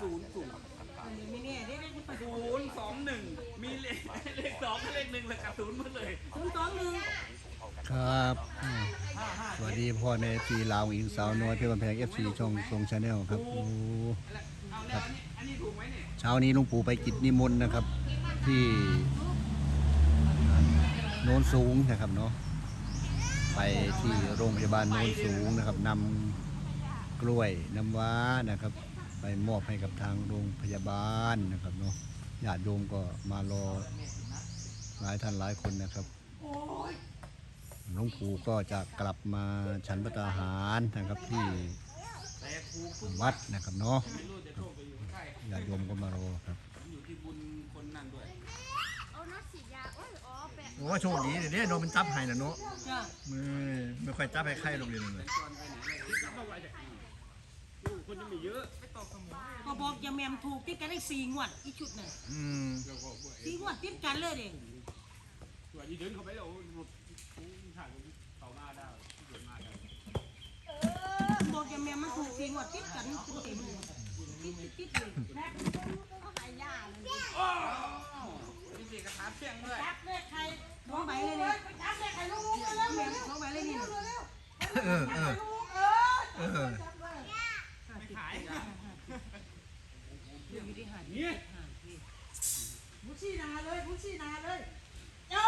ศูนย์ศูนย์ไม่แน่ได้ได้ที่ประศูนย์สองหนึ่งมีเลขเลขสองกับเลขหนึ่งเลยกับศูนย์หมดเลยศูนย์สองหนึ่งครับอืมสวัสดีพ่อแม่ปีลาวอิงสาวน้อยเพื่อนแพงเอฟซีช่องทรงชาแนลครับโอ้เอาแล้วอันนี้อันนี้ถูกไหมเนี่ยเช้านี้หลุงปู่ไปกิจนิมนต์นะครับ ที่โนนสูงนะครับเนาะไปที่โรงพยาบาลโนนสูงนะครับนำกล้วยน้ำว้านะครับ ไปมอบให้กับทางโรงพยาบาลนะครับเนาะญาติโยมก็มารอหลายท่านหลายคนนะครับหลวงปู่ก็จะกลับมาฉันพระตาหารนะครับที่แต่ถูกปุ๊บวัดนะครับเนาะไม่รู้จะโชคไปอยู่ใกล้ญาติโยมก็มารอครับอยู่ที่บุญคนนั่นด้วยเอาน็อตฉีดยาโอ้ยอ๋อแปะโอ้โชคดีเด้โนมันจับให้นะเนาะจ้ะไม่ไม่ค่อยจับให้ใครโรงเรียนเลย จอนไปไหนเลยจับเอาไว้เถอะลูกคนจะมีเยอะไม่ตอกสมองก็บอกอย่าแมมถูกติดกันได้สี่งวดอีกชุดหนึ่งอืมสี่งวดติดกันเลยเองส่วนที่เดินเข้าไปแล้วหลุดถ่ายเขาหน้าได้เกิดมาได้บอกอย่าแมมมันถูกสี่งวดติดกันเต็มๆเลยติดติดติดเลยมีเสียกระถาเพียงด้วยจับเลขใครท้องใบเลยเนี่ยจับเลขใครลูกแล้วแมมท้องใบเลยนี่นะเออเออเออ ไม่ขาย อยู่ที่หาดนี่ผู้ชี้นาเลยผู้ชี้นาเลยโอ้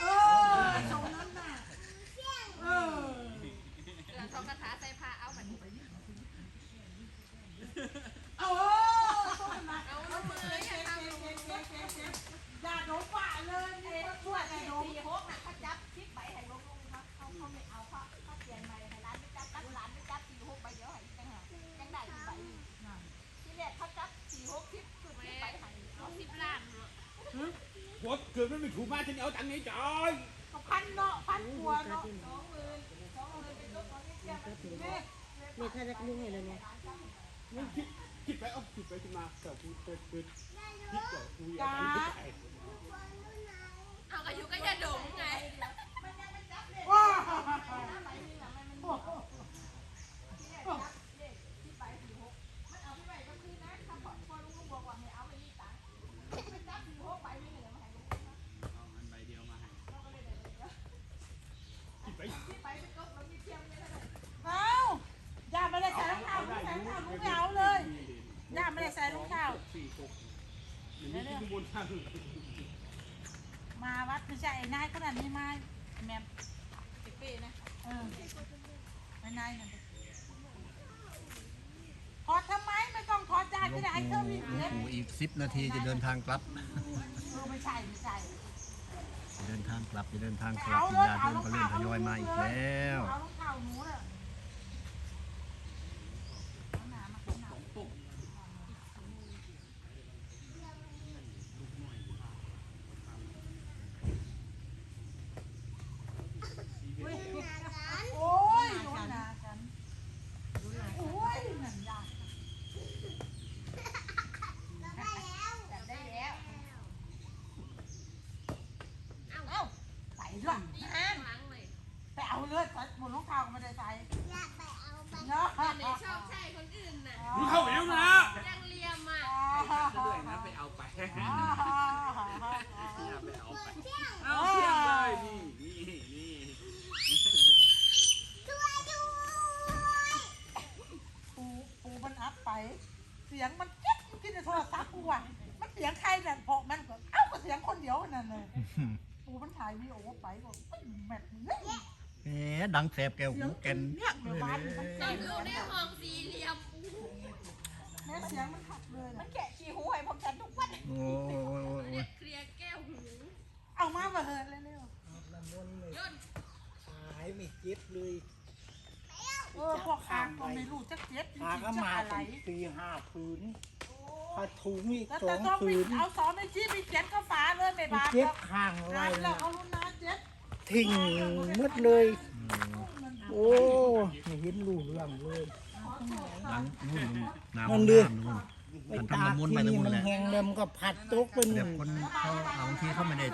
เออสมน้ำหนักเออหลังทองกระถาใส่ผ้าเอาแบ บดเกิดไม่ถูกมาฉันเอาตังค์นี้จ่ายก็พันเนาะพันกลัวเนาะนี่ถ้าจะลุงเห็นเลยเนี่ยมันคิดคิดไปเอาคิดไปขึ้นมาเกิดกูเกิดเกิดคิดก่อนกูอยากได้เอากระยุกก็จะดงไง ว้า เอาอันใบเดียวมาให้คิดไป เอาย่าไม่ได้ใส่รองเท้าไม่ใส่รองเท้าลูกไม่เอาเลยย่าไม่ได้ใส่รองเท้า สี่ตกอย่างนี้ที่บนทาง มาวัดไม่ใช่ไอ้นายขนาดนี้มาแมมเป๊ะนะเออไอ้นายนั่นดิถอดทำไมไม่ต้องถอดจ้าหลวที่งไหนเคปู่รื่องหลวิ่งวงเล็บปู่อีกสิบนาทีจะเดินทางกลับ เออไม่ใช่ไม่ใช่ จะเดินทางกลับจะเดินทางกลับเอาเลยญาติโยมก็เริ่มทยอยมาอีกแล้ว เอารองเท้าหนูน่ะเอาหนามาเอาหนา ปุ๊บ โอ้ยโดนหนาฉันโอ้ยหนังยา จับได้แล้ว เอ้าใส่ด้วย นี่ข้างหลังเลย ไปเอาเลยใส่บนรองเท้าก็ไม่ได้ใส่เนาะ แต่ไหนชอบใช่คนอื่นน่ะ มึงเข้าไปแล้วนะ ยังเลียมอะ ด้วยนะไปเอาไปอย่าไปเอาไปเอาเทียบเลยนี่นี่นี่ ปูปูมันอัพไป เสียงมันเจ๊กกินในโทรศัพท์กูอะมันเสียงใครเนี่ยพอมันก็เอ้าก็เสียงคนเดียวนั่นเลยปูมันถ่ายวีดีโอไปบอกเฮ้ยแมทเนี่ยแหมดังแสบแก้วหูแกนเนี่ยเดี๋ยวบ้านมันแต่ดูในห้องสี่เหลี่ยมแม่เสียงมันขัดเลยมันะนแกะขี้หูให้ผมฉันทุกวันโอ้ยโอ้ยโอ้ยโอ้ยเนี่ยเคลียร์แก้วหูเอามามาเหอะเร็วย่นหายไม่เจ็บเลยๆ เออพวกคางก็ไม่รู้จะเจ็บจริหางก็ๆจะมาอะไร ถึงตีห้าผืนผ้าถุงอีกแล้วสอแต่งต้องผืไปนเอาสอนในจี้ไปเขียนก็ฝาเลยไม่มันบาดเจ็หรบอกข้างไว้น้ำแล้วนะเอาลูกน้าเจ็บทิ้งหมดเลย โอ้ไม่เห็นรูเรื่องเลย หลังนู่นน้ำนั่นดินู่น ไปมันตาทำกน้ำมนต์ที่ไปนี่น้ำมนต์มันแหละแห้งแล้วมันก็ผัดตกเป็น แบบคนเขาเอาบางทีเขาไม่ได้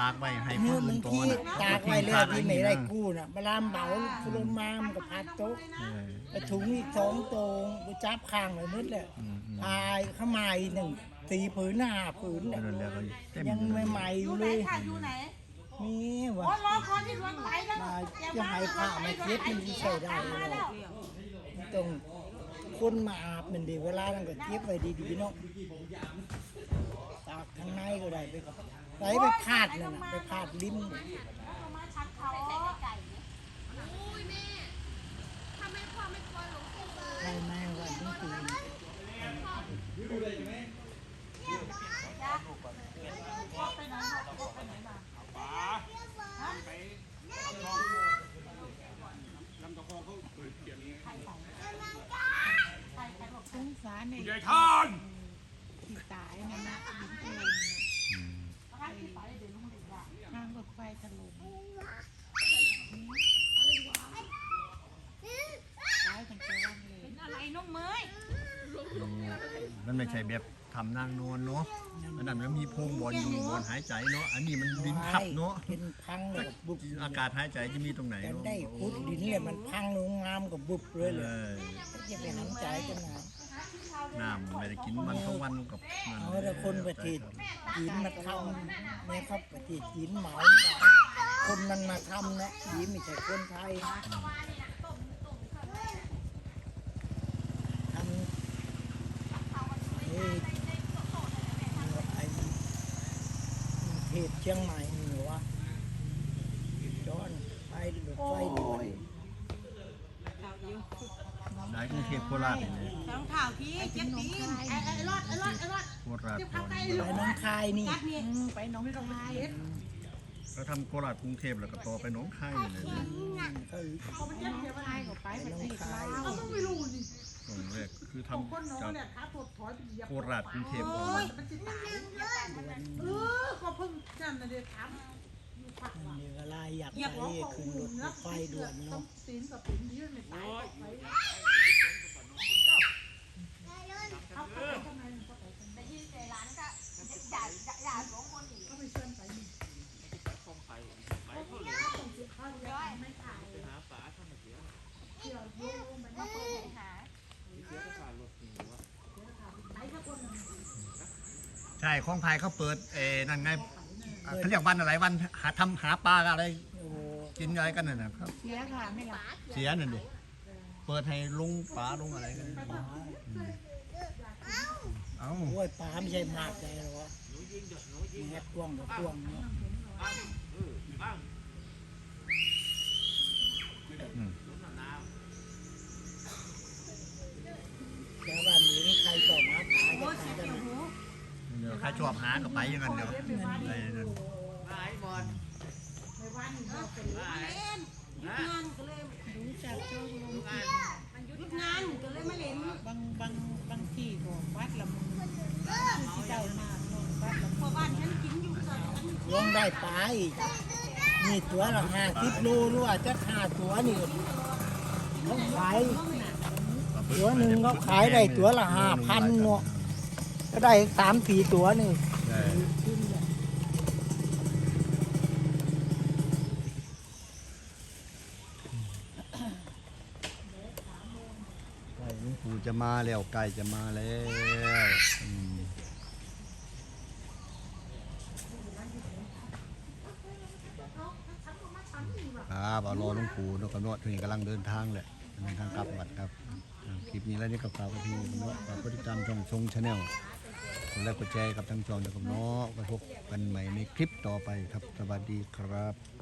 ตากไว้ให้คเมื่อนอื่บานงต่อทีน่ะตากไว้แล้วที่ไม่ได้กู้น่ะเวลาเบาฟุลมามันก็ผัดตกเออไปถุงอีกสองตรงไปจับข้างไว้หมืดเลยอืมอืมพายเข้ามาอีกหนึ่งสี่ผืนห้าผืนเนี่ยนั่นแหละก็เต็มยังอยู่เลยใหม่ๆออยู่ยู่ไหนเลยค่ะอยู่ไหนมีวะอ๋อรอก่อนที่ดวงไหลแล้วมาจะให้พระมาเช็ดมันสิใส่ได้เลยมันต้อง คนมาอาบมันดีเวลานั้นก็เก็บไว้ดีๆเนาะตากข้างในก็ได้ไปไหลไปพาดนั่นน่ะไปพาดลิ้ม มาชักเขา ใส่ไก่ ใช่ไหมวันที่สี่ ไปไหนลูกไปไหนมา ป๋าไปลำทองลำตะคองเขาเปิดเขียน สงสาร ในใหญ่ท่านที่ตายนั่นนะหินถล่มอืมทางรถไฟถล่มตายตั้งแต่วันเลยอะไรน้องเมยมันไม่ใช่แบบทำนางนวลเนาะอันนั้นมันมีโพรงบอลอยู่บอลหายใจเนาะ อันนี้มันดินทับเนาะเป็นพังเลยกับบุบอากาศหายใจจะมีตรงไหนแต่เนาะได้ขุดดินเลยมันพังลงงามกับบุบเลยเอเลยอจะไปหันใจกัน นะน้ำไม่ได้กินมันทั้งวันกับนั่นเอาแต่คนประเทศจีนมาทำนี่ยครับประเทศจีนเหมาคนมันมาทำนะจีนไม่ใช่คนไทยทำเฮ้ยไอ้เทศเชียงใหม่เหรอวะจอนไปรถไฟด่วน สายกรุงเทพโคราชนี่แหละรองเท้าพี่เจ็บตีนไอ้ไอ้รอดไอ้รอดไอ้รอดโคราชก่อนไปน้องคายนี่อืมไปหน้องคายก็ทำโคราชกรุงเทพแล้วก็ต่อไปหนองคายนี่แหละเขาเขาไปเจ็บเดี๋ยวคายก็ไปประเทศลาวเขาต้องไม่รู้นี่ตรงแรกคือคนทำน้องจากเนี่ยขาถดถอยไปเหยียบโคราชกรุงเทพก่อนมันจะตายเออก็เพิ่งนั่นนะเดี๋ยวถามอยู่ฝักว่านี่เวลาอยากเหยียบไปหัวของขึ้นรอุ่ถนแล้วไฟด่วนต้อเนาะงตีนกับตีนยืดในตายไปเอาไปทำไมเขาไป แต่ยืนในร้านก็อย่าอย่าอย่าสองคนอีก เขาไปเชิญไปนี่ ต้องไปไป เขาเสียค่าเลี้ยงไม่ขาย หาป๋าทำมาเสีย เกี่ยวโยงไป มา มา เปิ เปิ ด ด หา เสียประสานรถหนูวะ ไอ้ถ้าคนหนึ่ง ใช่ของไทยเขาเปิดเออนั่นไงอะเขาเรียกวันอะไรวันหาทำหาปลาอะไรโอ้กินอะไรกันน่ะนะครับ เสียค่ะไม่หลับเสียนั่นดิเปิดให้ลุงป๋าลุงอะไรกันเอ้า โอ้ยปลาไม่ใช่มากใจหรอวะแงกกว้างกับกว้างเนาะอืม แล้วบ้านนี้ใครต่อมาปลาจะขายกันนะ เดี๋ยวใคร ชอบหาก็ไปอย่างนั้นเดี๋ยวไอ้นั่นในวันนี้เราเป็นรู้จักเจ้าลงยุดงานก็เลยมาเล่นบางบางบางที่ก็วัดละมือคือที่เจ้ามากเนาะวัดละพอบ้านฉันกินอยู่ตอนลงได้ปลาอีกนี่ตัวละห้าสิบโลหรือว่าจะห้าตัวนี่เขาขายตัวหนึ่งเขาขายได้ตัวละห้าพันเนาะ ก็ได้สามสี่ตัวนี่ใช่ใกล้หลวงปู่จะมาแล้วใกล้จะมาแล้วอืมครับเอารอหลวงปู่นกกระนวดที่กำลังเดินทางแหละเดินทางกลับวัดครับ คลิปนี้แล้วนี่ก็ฝากกับพี่กระนวดฝากกดติดตามช่องทรงชาแนล กดไลค์กดแชร์กับทั้งช่องเด็กกับน้องไว้พบกันใหม่ในคลิปต่อไปครับ สวัสดีครับ